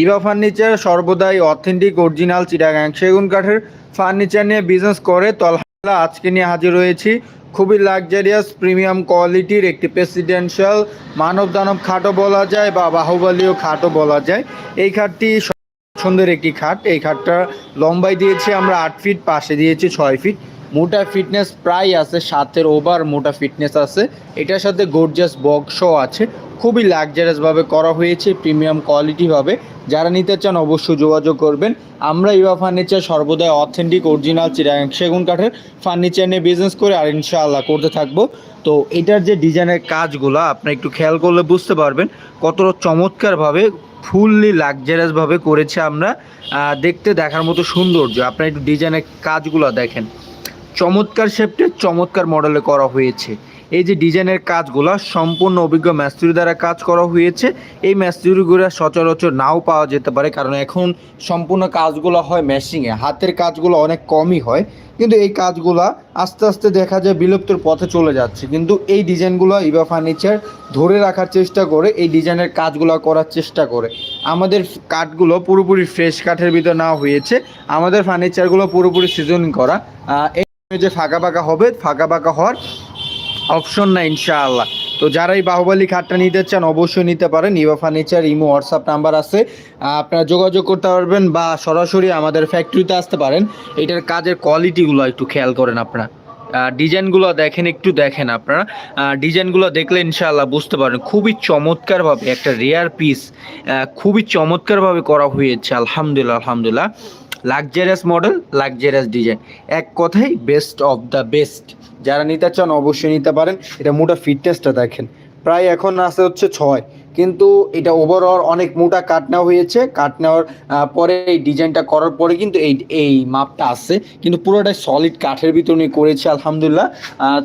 Eva furniture সর্বদাই authentic, original Chittagong. সেগুন কাঠের ফার্নিচার নিয়ে বিজনেস করে তো আলহামদুলিল্লাহ আজকে নিয়ে হাজির হয়েছি। খুবই লাক্সারিয়াস প্রিমিয়াম কোয়ালিটির একটি প্রেসিডেন্সিয়াল মানব দানব খাটও বলা যায় বা বাহুবলীয় খাটও বলা যায়। এই খাটটি সুন্দর একটি খাট। এই খাটটা লম্বাই দিয়েছি আমরা আট ফিট পাশে দিয়েছি ছয় ফিট মোটা ফিটনেস প্রায় আছে, সাতের ওভার মোটা ফিটনেস আছে। এটার সাথে গর্জাস বক্সও আছে। খুবই লাক্সারিয়াসভাবে করা হয়েছে প্রিমিয়াম কোয়ালিটিভাবে যারা নিতে চান অবশ্যই যোগাযোগ করবেন। আমরা ইভা ফার্নিচার সর্বদাই অথেন্টিক অরিজিনাল চিরাং সেগুন কাঠের ফার্নিচার নিয়ে বিজনেস করে আর ইনশাআল্লাহ করতে থাকব। তো এটার যে ডিজাইনের কাজগুলো আপনি একটু খেয়াল করলে বুঝতে পারবেন কতটা চমৎকারভাবে ফুললি লাক্সারিয়াসভাবে করেছে আমরা। দেখতে দেখার মতো সৌন্দর্য। আপনার একটু ডিজাইনের কাজগুলো দেখেন। চমৎকার শেপটে চমৎকার মডেলে করা হয়েছে। এই যে ডিজাইনের কাজগুলো সম্পূর্ণ অভিজ্ঞ ম্যাস্তুরি দ্বারা কাজ করা হয়েছে। এই ম্যাস্তুরিগুলো সচরাচর নাও পাওয়া যেতে পারে, কারণ এখন সম্পূর্ণ কাজগুলো হয় মেশিংয়ে হাতের কাজগুলো অনেক কমই হয়, কিন্তু এই কাজগুলো আস্তে আস্তে দেখা যায় বিলুপ্তর পথে চলে যাচ্ছে। কিন্তু এই ডিজাইনগুলো ইভা ফার্নিচার ধরে রাখার চেষ্টা করে, এই ডিজাইনের কাজগুলো করার চেষ্টা করে। আমাদের কাঠগুলো পুরোপুরি ফ্রেশ কাঠের ভিতর নেওয়া হয়েছে। আমাদের ফার্নিচারগুলো পুরোপুরি সিজনিং করা। যে ফাঁকা ফাঁকা হবে, ফাঁকা ফাঁকা হওয়ার অপশন না ইনশাআল্লাহ। তো যারা এই বাহুবলী খাটটা নিতে চান, অবশ্যই নিতে পারেন। Eva furniture imo WhatsApp number আছে। আপনারা যোগাযোগ করতে পারবেন বা সরাসরি আমাদের ফ্যাক্টরিতে আসতে পারেন। এটার কাজের কোয়ালিটিগুলো একটু খেয়াল করেন আপনারা। ডিজাইনগুলো দেখেন, একটু দেখেন আপনারা। ডিজাইনগুলো দেখলে ইনশাআল্লাহ বুঝতে পারেন খুবই চমৎকারভাবে একটা রেয়ার পিস খুবই চমৎকারভাবে করা হয়েছে। আলহামদুলিল্লাহ আলহামদুলিল্লাহ। লাক্সারিয়াস মডেল লাক্সারিয়াস ডিজাইন এক কথাই বেস্ট অফ দ্য বেস্ট যারা নিতে চান অবশ্যই নিতে পারেন। এটা মোটা ফিটনেসটা দেখেন। প্রায় এখন আছে হচ্ছে ছয়। কিন্তু এটা ওভারঅল অনেক মোটা কাট নেওয়া হয়েছে। কাট নেওয়ার পরে এই ডিজাইনটা করার পরে কিন্তু এই এই মাপটা আসছে। কিন্তু পুরোটাই সলিড কাঠের ভিতর করেছে, আলহামদুলিল্লাহ।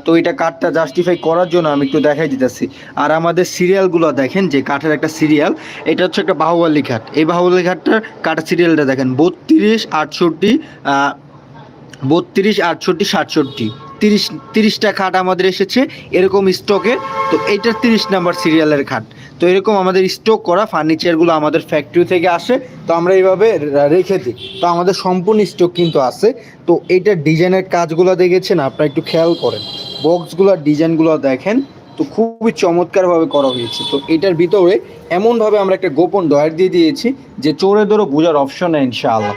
তো এটা কাঠটা জাস্টিফাই করার জন্য আমি একটু দেখাই দিতেছি। আর আমাদের সিরিয়ালগুলো দেখেন, যে কাঠের একটা সিরিয়াল এটা হচ্ছে একটা বাহুবলী ঘাট এই বাহুবলী ঘাটটার কাঠের সিরিয়ালটা দেখেন, বত্রিশ, আটষট্টি বত্রিশ, আটষট্টি, সাতষট্টি। তিরিশ, তিরিশটা খাট আমাদের এসেছে, এরকম স্টকে তো এইটার তিরিশ নাম্বার সিরিয়ালের খাট তো এরকম আমাদের স্টক করা ফার্নিচারগুলো আমাদের ফ্যাক্টরি থেকে আসে, তো আমরা এইভাবে রেখে দিই। তো আমাদের সম্পূর্ণ স্টক কিন্তু আছে। তো এইটার ডিজাইনের কাজগুলো দেখেছেন? আপনারা একটু খেয়াল করেন। বক্সগুলোর ডিজাইনগুলো দেখেন। তো খুবই চমৎকারভাবে করা হয়েছে। তো এটার ভিতরে এমনভাবে আমরা একটা গোপন ডয়ার দিয়ে দিয়েছি, যে চোরে ধরো বোঝার অপশন নেই, ইনশাআল্লাহ।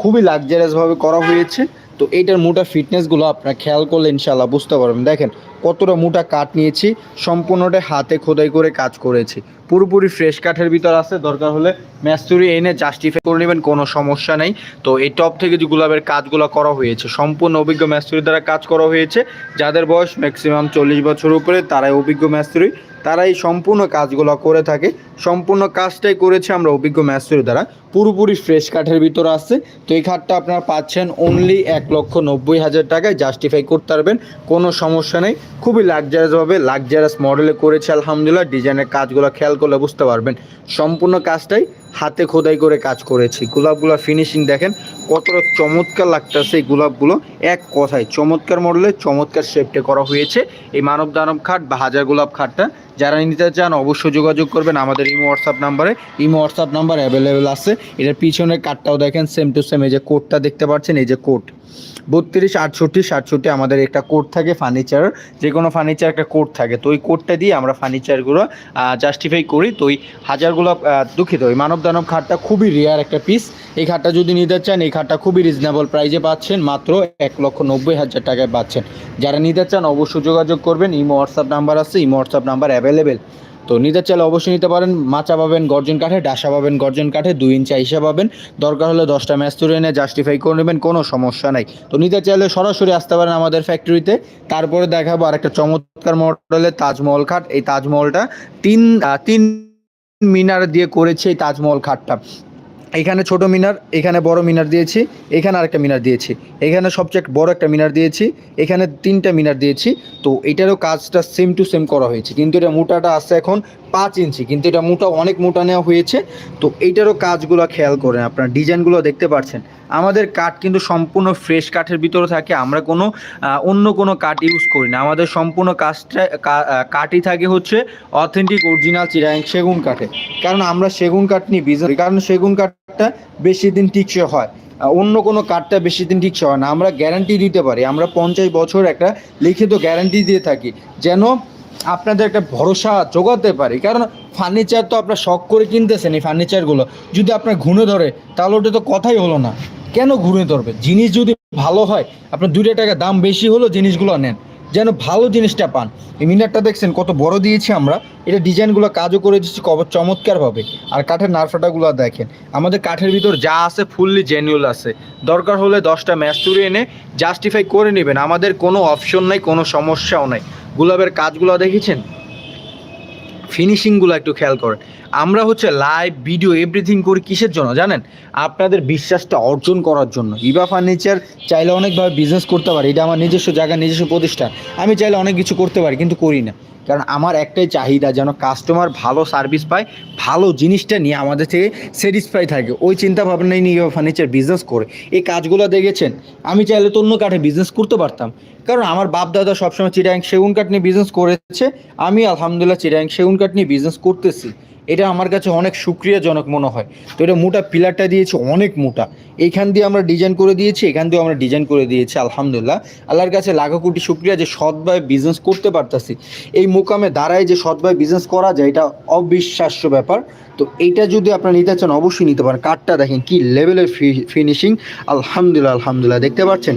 খুবই লাক্সারিয়াসভাবে করা হয়েছে। তো এইটার মোটা ফিটনেসগুলো আপনারা খেয়াল করলে ইনশাআল্লাহ বুঝতে পারবেন। দেখেন, কতটা মোটা কাঠ নিয়েছি, সম্পূর্ণটা হাতে খোদাই করে কাজ করেছি। পুরোপুরি ফ্রেশ কাঠের ভিতর আছে, দরকার হলে ম্যাস্তুরি এনে জাস্টিফাই করে নেবেন, কোনো সমস্যা নেই। তো এই টপ থেকে যে গুলাবের কাজগুলো করা হয়েছে, সম্পূর্ণ অভিজ্ঞ ম্যাস্তুরি দ্বারা কাজ করা হয়েছে। যাদের বয়স ম্যাক্সিমাম চল্লিশ বছর উপরে, তারাই অভিজ্ঞ ম্যাস্তুরি, তারাই সম্পূর্ণ কাজগুলো করে থাকে। সম্পূর্ণ কাজটাই করেছে আমরা অভিজ্ঞ ম্যাস্তুরি দ্বারা। পুরোপুরি ফ্রেশ কাঠের ভিতর আছে তো এই খাটটা আপনারা পাচ্ছেন অনলি এক লক্ষ নব্বই হাজার টাকায়। জাস্টিফাই করতে পারবেন, কোনো সমস্যা নেই। খুবই লাক্সারিয়াসভাবে লাক্সারিয়াস মডেলে করেছে, আলহামদুলিল্লাহ। ডিজাইনের কাজগুলো খেয়াল করলে বুঝতে পারবেন। সম্পূর্ণ কাজটাই হাতে খোদাই করে কাজ করেছি। গোলাপগুলো ফিনিশিং দেখেন, কতটা চমৎকার লাগতেছে এই গোলাপগুলো। এক কথায়, চমৎকার মডেলে চমৎকার শেপটে করা হয়েছে। এই মানব দানব খাট বা হাজার গোলাপ খাটটা, যারা নিতে চান অবশ্যই যোগাযোগ করবেন আমাদের ইমো হোয়াটসঅ্যাপ নাম্বারে ইমো হোয়াটসঅ্যাপ নাম্বার অ্যাভেলেবেল আছে। এটার পিছনের কাঠটাও দেখেন সেম টু সেম এই যে কোটটা দেখতে পাচ্ছেন, এই যে কোট বত্রিশ, আটষট্টি, সাতষট্টি আমাদের একটা কোড থাকে ফার্নিচার যে কোনো ফার্নিচার একটা কোড থাকে। তো ওই কোডটা দিয়ে আমরা ফার্নিচারগুলো জাস্টিফাই করি। তো ওই হাজারগুলো দুঃখিত, ওই মানব দানব খাটটা খুবই রেয়ার একটা পিস এই খাটটা যদি নিতে চান, এই খাটটা খুবই রিজনেবল প্রাইজে পাচ্ছেন, মাত্র এক লক্ষ নব্বই হাজার টাকায় পাচ্ছেন। যারা নিতে চান, অবশ্যই যোগাযোগ করবেন। ইমো হোয়াটসঅ্যাপ নাম্বার আছে, ইমো হোয়াটসঅ্যাপ নাম্বার অ্যাভেলেবেল তো নিতে চাইলে অবশ্যই নিতে পারেন। মাচা পাবেন গর্জন কাঠে, ডাসা পাবেন গর্জন কাঠে, দুই ইঞ্চি আইসা পাবেন। দরকার হলে দশটা ম্যাচ তুলে এনে জাস্টিফাই করে নেবেন, কোনো সমস্যা নাই। তো নিতে চাইলে সরাসরি আসতে পারেন আমাদের ফ্যাক্টরিতে তারপরে দেখাবো আর একটা চমৎকার মডেলের তাজমহল খাট। এই তাজমহলটা তিন তিন মিনার দিয়ে করেছে এই তাজমহল খাটটা। এখানে ছোট মিনার, এখানে বড় মিনার দিয়েছি, এখানে আরেকটা মিনার দিয়েছি। এখানে সবচেয়ে বড় একটা মিনার দিয়েছি, এখানে তিনটা মিনার দিয়েছি। তো এটারও কাজটা সেম টু সেম করা হয়েছে। কিন্তু এটা মোটাটা আসছে এখন পাঁচ ইঞ্চি, কিন্তু এটা মোটা অনেক মোটা নেওয়া হয়েছে। তো এইটারও কাজগুলো খেয়াল করেন আপনার, ডিজাইনগুলো দেখতে পাচ্ছেন আমাদের কাঠ কিন্তু সম্পূর্ণ ফ্রেশ কাঠের ভিতরে থাকে। আমরা কোনো অন্য কোনো কাঠ ইউজ করি না। আমাদের সম্পূর্ণ কাঠটা কাঠই থাকে হচ্ছে অথেন্টিক অরিজিনাল চিরাং সেগুন কাঠে। কারণ আমরা সেগুন কাঠ নিয়ে বিজনেস কারণ সেগুন কাঠটা বেশি দিন টিকসই হয়। অন্য কোনো কাঠটা বেশি দিন টিকসই হয় না। আমরা গ্যারান্টি দিতে পারি। আমরা পঞ্চাশ বছর একটা লিখিত গ্যারান্টি দিয়ে থাকি যেন আপনাদের একটা ভরসা জোগাতে পারি। কারণ ফার্নিচার তো আপনার শখ করে কিনতেছেন এই ফার্নিচারগুলো যদি আপনার ঘুরে ধরে, তাহলে ওটা তো কথাই হলো না। কেন ঘুরে ধরবে? জিনিস যদি ভালো হয় আপনার দুইটা টাকা দাম বেশি হলো জিনিসগুলো নেন। যেন ভালো জিনিসটা পান। এই মিনারটা দেখছেন, কত বড় দিয়েছি আমরা। এটা ডিজাইনগুলো কাজও করে দিচ্ছি চমৎকারভাবে। আর কাঠের নারফাটাগুলো দেখেন। আমাদের কাঠের ভিতর যা আছে ফুললি জেনুয়াল আছে। দরকার হলে দশটা ম্যাস্তুরি এনে জাস্টিফাই করে নেবেন। আমাদের কোনো অপশন নাই, কোনো সমস্যাও নাই। গুলাবের কাজগুলো দেখেছেন? ফিনিশিংগুলো একটু খেয়াল করেন। আমরা হচ্ছে লাইভ ভিডিও এভরিথিং করি কিসের জন্য জানেন? আপনাদের বিশ্বাসটা অর্জন করার জন্য। ইবা ফার্নিচার চাইলে অনেকভাবে বিজনেস করতে পারি, এটা আমার নিজস্ব জায়গা, নিজস্ব প্রতিষ্ঠান। আমি চাইলে অনেক কিছু করতে পারি, কিন্তু করি না। কারণ আমার একটাই চাহিদা, যেন কাস্টমার ভালো সার্ভিস পায়, ভালো জিনিসটা নিয়ে আমাদের থেকে স্যাটিসফাই থাকে। ওই চিন্তা ভাবনাই নিয়ে ফার্নিচার বিজনেস করে। এই কাজগুলো দেখেছেন? আমি চাইলে তো অন্য কাঠে বিজনেস করতে পারতাম। কারণ আমার বাপ দাদা সবসময় চিরাং সেগুন কাঠ নিয়ে বিজনেস করেছে। আমি আলহামদুলিল্লাহ চিরাং সেগুন কাঠ নিয়ে বিজনেস করতেছি। এটা আমার কাছে অনেক সুক্রিয়াজনক মনে হয়। তো এটা মোটা পিলারটা দিয়েছে অনেক মোটা। এখান দিয়ে আমরা ডিজাইন করে দিয়েছি, এখান দিয়েও আমরা ডিজাইন করে দিয়েছি, আলহামদুলিল্লাহ। আল্লাহর কাছে লাখো কোটি সুক্রিয়া যে সৎভাবে বিজনেস করতে পারতাছি। এই মোকামে দাঁড়ায় যে সৎভাবে বিজনেস করা যায়, এটা অবিশ্বাস্য ব্যাপার। তো এইটা যদি আপনারা নিতে চান, অবশ্যই নিতে পারেন। কাঠটা দেখেন কি লেভেলের ফিনিশিং আলহামদুলিল্লাহ আলহামদুলিল্লাহ, দেখতে পাচ্ছেন?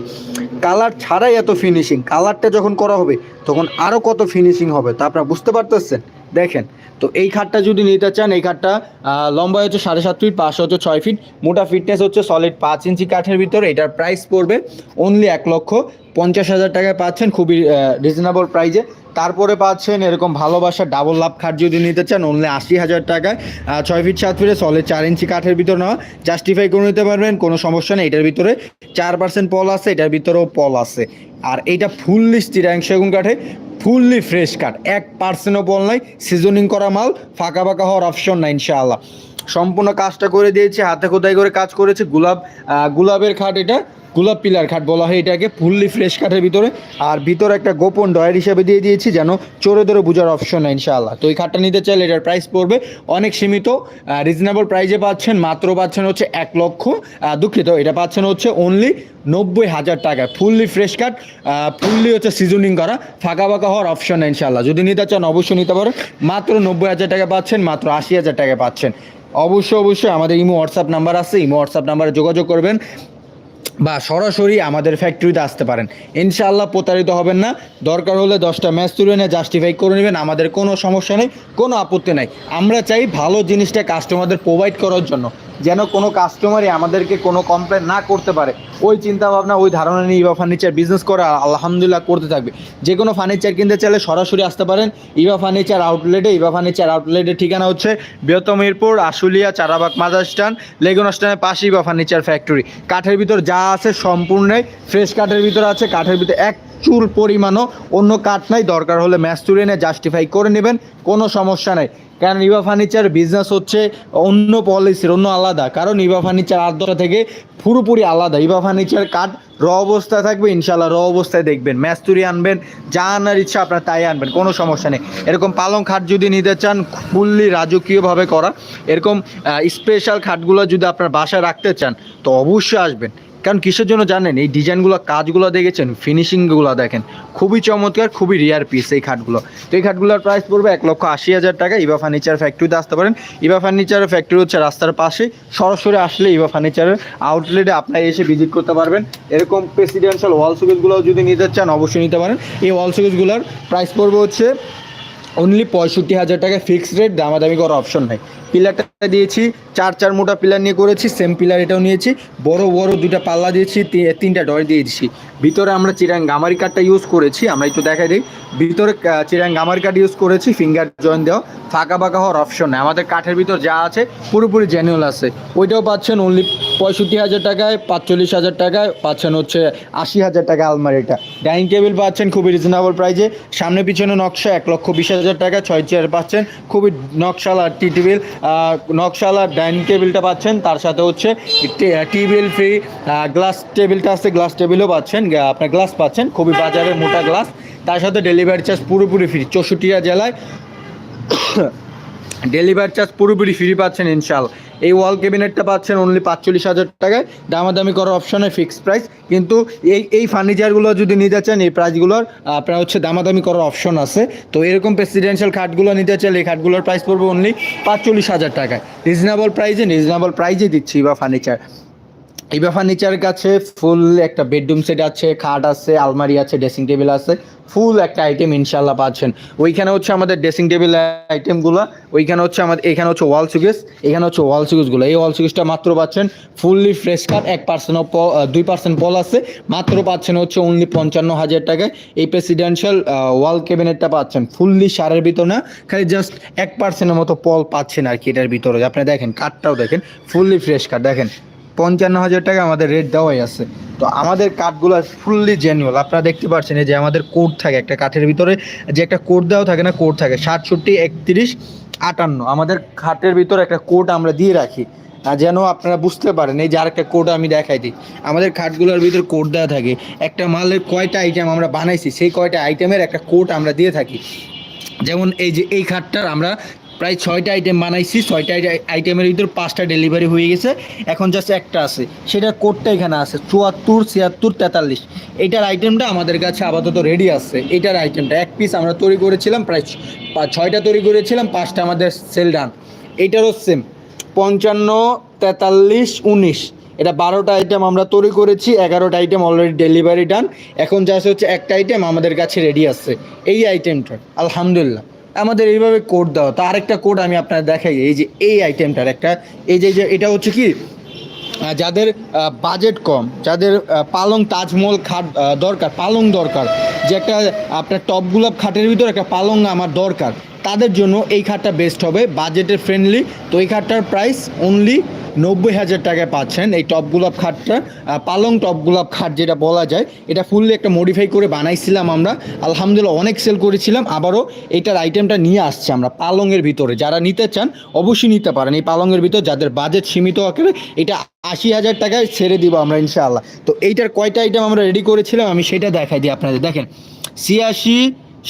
কালার ছাড়াই এত ফিনিশিং কালারটা যখন করা হবে, তখন আরও কত ফিনিশিং হবে তা আপনারা বুঝতে পারতেছেন? দেখেন, তো এই খাটটা যদি নিতে চান, এই খাটটা লম্বা হচ্ছে সাড়ে সাত ফিট পাশে হচ্ছে ছয় ফিট মোটা ফিটনেস হচ্ছে সলিড পাঁচ ইঞ্চি কাঠের ভিতরে। এটার প্রাইস পড়বে অনলি এক লক্ষ পঞ্চাশ হাজার টাকায় পাচ্ছেন খুবই রিজনেবল প্রাইজে তারপরে পাচ্ছেন এরকম ভালোবাসা ডাবল লাভ খাট যদি নিতে চান অনলি আশি হাজার টাকায়। ছয় ফিট সাত ফিটে সলিড চার ইঞ্চি কাঠের ভিতর নেওয়া। জাস্টিফাই করে নিতে পারবেন কোনো সমস্যা নেই এটার ভিতরে চার পার্সেন্ট পল আছে এটার ভিতরেও পল আছে। আর এইটা ফুললি স্টিরাং সেগুন কাঠে ফুললি ফ্রেশ কাঠ এক পার্সেন্টও পল নাই সিজনিং করা মাল ফাঁকা ফাঁকা হওয়ার অপশন নাই ইনশাআল্লাহ। সম্পূর্ণ কাজটা করে দিয়েছে হাতে খোদাই করে কাজ করেছে গোলাপ আহ, গোলাপের খাট এটা। গোলাপ পিলার খাট বলা হয় এটাকে, ফুললি ফ্রেশ কাঠের ভিতরে। আর ভিতরে একটা গোপন ডয়ার হিসাবে দিয়ে দিয়েছি যেন চোরে ধরে বোঝার অপশন নাই, ইনশাআল্লাহ। তো এই খাটটা নিতে চাইলে এটার প্রাইস পড়বে অনেক সীমিত রিজনেবল প্রাইজে পাচ্ছেন, মাত্র পাচ্ছেন হচ্ছে এক লক্ষ। দুঃখিত, এটা পাচ্ছেন হচ্ছে অনলি নব্বই হাজার টাকা ফুললি ফ্রেশ কাট ফুললি হচ্ছে সিজনিং করা, ফাঁকা ফাঁকা হওয়ার অপশন নেই, ইনশাআল্লাহ। যদি নিতে চান, অবশ্যই নিতে পারেন। মাত্র নব্বই হাজার টাকা পাচ্ছেন, মাত্র আশি হাজার টাকা পাচ্ছেন। অবশ্যই অবশ্যই আমাদের ইমো হোয়াটসঅ্যাপ নাম্বার আছে, ইমো হোয়াটসঅ্যাপ নাম্বারে যোগাযোগ করবেন। বা সরাসরি আমাদের ফ্যাক্টরিতে আসতে পারেন। ইনশাআল্লাহ প্রতারিত হবেন না। দরকার হলে দশটা ম্যাচ তুলে নিয়ে জাস্টিফাই করে নেবেন। আমাদের কোনো সমস্যা নেই, কোনো আপত্তি নাই। আমরা চাই ভালো জিনিসটা কাস্টমারদের প্রোভাইড করার জন্য। যেন কোনো কাস্টমারই আমাদেরকে কোনো কমপ্লেন না করতে পারে। ওই চিন্তা ভাবনা ওই ধারণা নিয়ে ইভা ফার্নিচার বিজনেস করে আলহামদুলিল্লাহ করতে থাকবে। যে কোনো ফার্নিচার কিনতে চাইলে সরাসরি আসতে পারেন। ইভা ফার্নিচার আউটলেটে ইভা ফার্নিচার আউটলেটের ঠিকানা হচ্ছে বৃহত্তম মিরপুর, আশুলিয়া, চারাবাগ মাদার স্ট্যান্ড, লেগুন স্ট্যান্ডের পাশে ইভা ফার্নিচার ফ্যাক্টরি কাঠের ভিতর যা আছে সম্পূর্ণই ফ্রেশ কাঠের ভিতর আছে। কাঠের ভিতর এক চুল পরিমাণও অন্য কাঠ নাই। দরকার হলে ম্যাচ তুলে এনে জাস্টিফাই করে নেবেন, কোনো সমস্যা নেই। কারণ ইভা ফার্নিচার বিজনেস হচ্ছে অন্য পলিসির অন্য আলাদা। কারণ ইভা ফার্নিচার দশটা থেকে পুরোপুরি আলাদা। ইভা ফার্নিচার কাঠ র অবস্থায় থাকবে ইনশাল্লাহ র অবস্থায় দেখবেন। ম্যাস্তুরি আনবেন যা আনার ইচ্ছা আপনার তাই আনবেন, কোনো সমস্যা নেই। এরকম পালং খাট যদি নিতে চান ফুললি রাজকীয়ভাবে করা। এরকম স্পেশাল খাটগুলো যদি আপনার বাসায় রাখতে চান, তো অবশ্যই আসবেন। কারণ কিসের জন্য জানেন? এই ডিজাইনগুলো, কাজগুলো দেখেছেন, ফিনিশিংগুলো দেখেন। খুবই চমৎকার, খুবই রিয়ার পিস এই খাটগুলো। তো এই খাটগুলোর প্রাইস পড়বে এক লক্ষ আশি হাজার টাকা। ইভা ফার্নিচার ফ্যাক্টরিতে আসতে পারেন। ইভা ফার্নিচারের ফ্যাক্টরি হচ্ছে রাস্তার পাশে। সরাসরি আসলে ইভা ফার্নিচারের আউটলেটে আপনারা এসে ভিজিট করতে পারবেন। এরকম প্রেসিডেন্সিয়াল ওয়াল সুকেসগুলো যদি নিতে চান, অবশ্যই নিতে পারেন। এই ওয়াল সুকেসগুলোর প্রাইস পড়বে হচ্ছে অনলি পঁয়ষট্টি হাজার টাকা। ফিক্সড রেট দামাদামি করার অপশন নাই। পিলারটা দিয়েছি, চার চার মোটা পিলার নিয়ে করেছি সেম পিলার এটাও নিয়েছি, বড় বড় দুটা পাল্লা দিয়েছি তিনটা ডয় দিয়েছি। ভিতরে আমরা চিরাং গামারি কাঠটা ইউজ করেছি, আমরা একটু দেখাই দিই। ভিতরে চিরাং গামারি কাঠ ইউজ করেছি ফিঙ্গার জয়েন দেওয়া, ফাঁকা ফাঁকা হওয়ার অপশন নেই। আমাদের কাঠের ভিতর যা আছে, পুরোপুরি জেনুয়াল আছে। ওইটাও পাচ্ছেন অনলি পঁয়ষট্টি হাজার টাকায়, পাঁচচল্লিশ হাজার টাকায়, পাচ্ছেন হচ্ছে আশি হাজার টাকা আলমারিটা। ডাইনিং টেবিল পাচ্ছেন খুবই রিজনেবল প্রাইজে সামনে পিছনে নকশা এক লক্ষ বিশ হাজার টাকা, ছয় চেয়ার পাচ্ছেন, খুবই নকশাল আর টি টেবিল। নকশালা ডাইনিং টেবিলটা পাচ্ছেন, তার সাথে হচ্ছে টেবিল ফ্রি গ্লাস টেবিলটা আছে, গ্লাস টেবিলও পাচ্ছেন আপনার গ্লাস পাচ্ছেন, খুবই বাজারে মোটা গ্লাস। তার সাথে ডেলিভারি চার্জ পুরোপুরি ফ্রি, চৌষট্টিটা জেলায়। ডেলিভারি চার্জ পুরোপুরি ফ্রি পাচ্ছেন ইনশাল এই ওয়াল ক্যাবিনেটটা পাচ্ছেন অনলি পাঁচচল্লিশ হাজার টাকায়। দামাদামি করার অপশনে ফিক্সড প্রাইস কিন্তু এই এই ফার্নিচারগুলো যদি নিতে চান, এই প্রাইসগুলোর আপনার হচ্ছে দামাদামি করার অপশন আছে। তো এরকম প্রেসিডেন্সিয়াল খাটগুলো নিতে চাইলে এই খাটগুলোর প্রাইস পড়বে অনলি পাঁচচল্লিশ হাজার টাকায়। রিজনেবল প্রাইসে রিজনেবল প্রাইজে দিচ্ছি বা ফার্নিচার ইবা ফার্নিচারের কাছে ফুল একটা বেডরুম সেট আছে, খাট আছে, আলমারি আছে ড্রেসিং টেবিল আছে ফুল একটা আইটেম ইনশাল্লাহ পাচ্ছেন। ওইখানে হচ্ছে আমাদের ড্রেসিং টেবিল আইটেমগুলো ওইখানে হচ্ছে আমাদের, এখানে হচ্ছে ওয়াল সুকেস এখানে হচ্ছে ওয়াল সুকেসগুলো এই ওয়াল সুকেসটা মাত্র পাচ্ছেন ফুললি ফ্রেশ কাট এক পার্সেন্ট দুই পার্সেন্ট পল আছে, মাত্র পাচ্ছেন হচ্ছে অনলি পঞ্চান্ন হাজার টাকায়। এই প্রেসিডেন্সিয়াল ওয়াল ক্যাবিনেটটা পাচ্ছেন ফুললি সারের ভিতর না, খালি জাস্ট এক পার্সেন্টের মতো পল পাচ্ছেন আর কি এটার ভিতরে। আপনি দেখেন কাঠটাও দেখেন ফুললি ফ্রেশ কাঠ দেখেন। পঞ্চান্ন হাজার টাকা আমাদের রেট দেওয়াই আছে। তো আমাদের কাঠগুলো ফুললি জেনুয়াল আপনারা দেখতে পাচ্ছেন এই যে আমাদের কোড থাকে একটা কাঠের ভিতরে, যে একটা কোড দেওয়া থাকে না কোড থাকে। সাতষট্টি, একত্রিশ, আটান্ন। আমাদের খাটের ভিতরে একটা কোড আমরা দিয়ে রাখি। যেন আপনারা বুঝতে পারেন, এই যে আরেকটা কোড আমি দেখাই দিই। আমাদের খাটগুলোর ভিতরে কোড দেওয়া থাকে। একটা মালের কয়টা আইটেম আমরা বানাইছি, সেই কয়টা আইটেমের একটা কোড আমরা দিয়ে থাকি। যেমন এই যে এই খাটটার আমরা প্রায় ছয়টা আইটেম বানাইছি, ছয়টা আইটেমের ভিতর পাঁচটা ডেলিভারি হয়ে গেছে। এখন জাস্ট একটা আছে সেটার কোডটা এখানে আছে, চুয়াত্তর, ছিয়াত্তর, তেতাল্লিশ। এইটার আইটেমটা আমাদের কাছে আপাতত রেডি আছে। এটার আইটেমটা এক পিস আমরা তৈরি করেছিলাম, প্রায় ছয়টা তৈরি করেছিলাম, পাঁচটা আমাদের সেল ডান এইটারও সেম পঞ্চান্ন, তেতাল্লিশ, উনিশ। এটা বারোটা আইটেম আমরা তৈরি করেছি, এগারোটা আইটেম অলরেডি ডেলিভারি ডান এখন জাস্ট হচ্ছে একটা আইটেম আমাদের কাছে রেডি আছে, এই আইটেমটা আলহামদুলিল্লাহ। আমাদের এইভাবে কোড দাও। তো আরেকটা কোড আমি আপনার দেখাই, এই যে এই আইটেমটার একটা। এই যে এটা হচ্ছে কি? যাদের বাজেট কম, যাদের পালং তাজমহল খাট দরকার, পালং দরকার। যে একটা, আপনার টপ গোলাপ খাটের ভিতরে একটা পালং আমার দরকার। তাদের জন্য এই খাটটা বেস্ট হবে। বাজেটের ফ্রেন্ডলি তো এই খাটটার প্রাইস অনলি নব্বই হাজার টাকায় পাচ্ছেন। এই টপ গোলাপ খাটটা পালং টপ গোলাপ খাট যেটা বলা যায়, এটা ফুললি একটা মডিফাই করে বানাইছিলাম আমরা। আলহামদুলিল্লাহ অনেক সেল করেছিলাম, আবারও এটার আইটেমটা নিয়ে আসছে আমরা পালংয়ের ভিতরে। যারা নিতে চান, অবশ্যই নিতে পারেন। এই পালংয়ের ভিতর যাদের বাজেট সীমিত আকারে, এটা আশি হাজার টাকায় ছেড়ে দিব আমরা ইনশাআল্লাহ। তো এইটার কয়টা আইটেম আমরা রেডি করেছিলাম, আমি সেটা দেখাই দিই আপনাদের। দেখেন, ছিয়াশি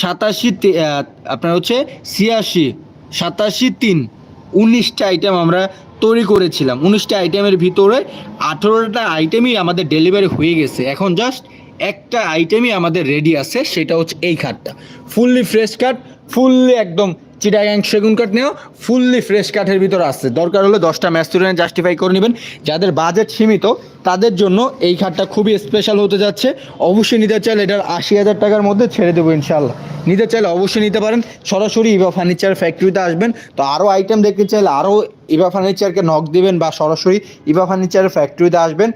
সাতাশি আপনার হচ্ছে ছিয়াশি, সাতাশি তিন, উনিশটা আইটেম আমরা তৈরি করেছিলাম। উনিশটা আইটেমের ভিতরে আঠেরোটা আইটেমই আমাদের ডেলিভারি হয়ে গেছে। এখন জাস্ট একটা আইটেমই আমাদের রেডি আছে, সেটা হচ্ছে এই খাটটা ফুললি ফ্রেশ কাট ফুললি একদম চিটাগাং সেগুন কাঠ নেওয়া ফুললি ফ্রেশ কাঠের ভিতরে আসছে দরকার হলে দশটা ম্যাস্টুরেন্ট জাস্টিফাই করে নেবেন। যাদের বাজেট সীমিত তাদের জন্য এই খাটটা খুবই স্পেশাল হতে যাচ্ছে। অবশ্যই নিতে চাইলে এটার আশি হাজার টাকার মধ্যে ছেড়ে দেবো ইনশাল্লাহ নিতে চাইলে অবশ্যই নিতে পারেন। সরাসরি ইভা ফার্নিচার ফ্যাক্টরিতে আসবেন। তো আরও আইটেম দেখতে চাইলে আরও ইভা ফার্নিচারকে নক দিবেন বা সরাসরি ইভা ফার্নিচারের ফ্যাক্টরিতে আসবেন।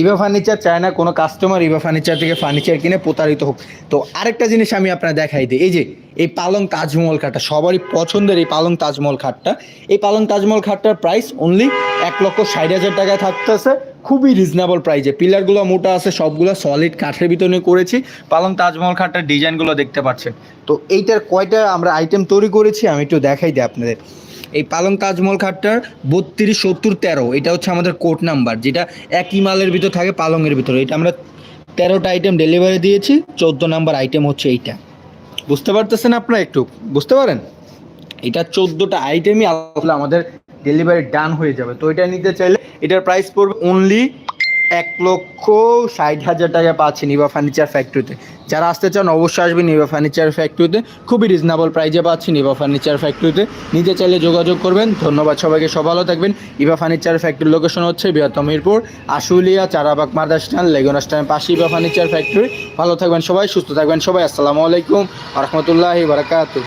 ইভা ফার্নিচার চায় না, কোনো কাস্টমার ইভা ফার্নিচার থেকে ফার্নিচার কিনে প্রতারিত হোক। তো আরেকটা জিনিস আমি আপনার দেখাই দিই, এই যে, এই পালং তাজমহল খাটটা, সবারই পছন্দের এই পালং তাজমহল খাটটা। এই পালং তাজমহল খাটটার প্রাইস অনলি এক লক্ষ ষাট হাজার টাকায় থাকতেছে, খুবই রিজনেবল প্রাইজে পিলারগুলো মোটা আছে, সবগুলো সলিড কাঠের ভিতরে করেছি। পালং তাজমহল খাটটার ডিজাইনগুলো দেখতে পাচ্ছেন। তো এইটার কয়টা আমরা আইটেম তৈরি করেছি, আমি একটু দেখাই দিই আপনাদের। এই পালং তাজমহল খাটটার বত্রিশ সত্তর তেরো এটা হচ্ছে আমাদের কোড নাম্বার যেটা একই মালের ভিতর থাকে পালংয়ের ভিতরে। এটা আমরা তেরোটা আইটেম ডেলিভারি দিয়েছি চোদ্দ নাম্বার আইটেম হচ্ছে এইটা। বুঝতে পারতেছেন আপনারা একটু? বুঝতে পারেন? এটা চোদ্দোটা আইটেমই আসলে আমাদের ডেলিভারি ডান হয়ে যাবে। তো এটা নিতে চাইলে এটার প্রাইস পড়বে অনলি এক লক্ষ ষাট হাজার টাকা পাচ্ছেন ইভা ফার্নিচার ফ্যাক্টরিতে যারা আসতে চান, অবশ্যই আসবেন ইভা ফার্নিচার ফ্যাক্টরিতে খুবই রিজনেবল প্রাইজে পাচ্ছেন ইভা ফার্নিচার ফ্যাক্টরিতে নিজে চাইলে যোগাযোগ করবেন। ধন্যবাদ সবাইকে। সব ভালো থাকবেন। ইভা ফার্নিচার ফ্যাক্টরি লোকেশন হচ্ছে বৃহত্তম মিরপুর, আশুলিয়া, চারাবাগ মার্দা স্ট্যান্ড, লেগুনা স্ট্যান্ড, পাশে ইভা ফার্নিচার ফ্যাক্টরি ভালো থাকবেন সবাই, সুস্থ থাকবেন সবাই। আসসালামু আলাইকুম। রহমতুল্লাহি বারাকাতু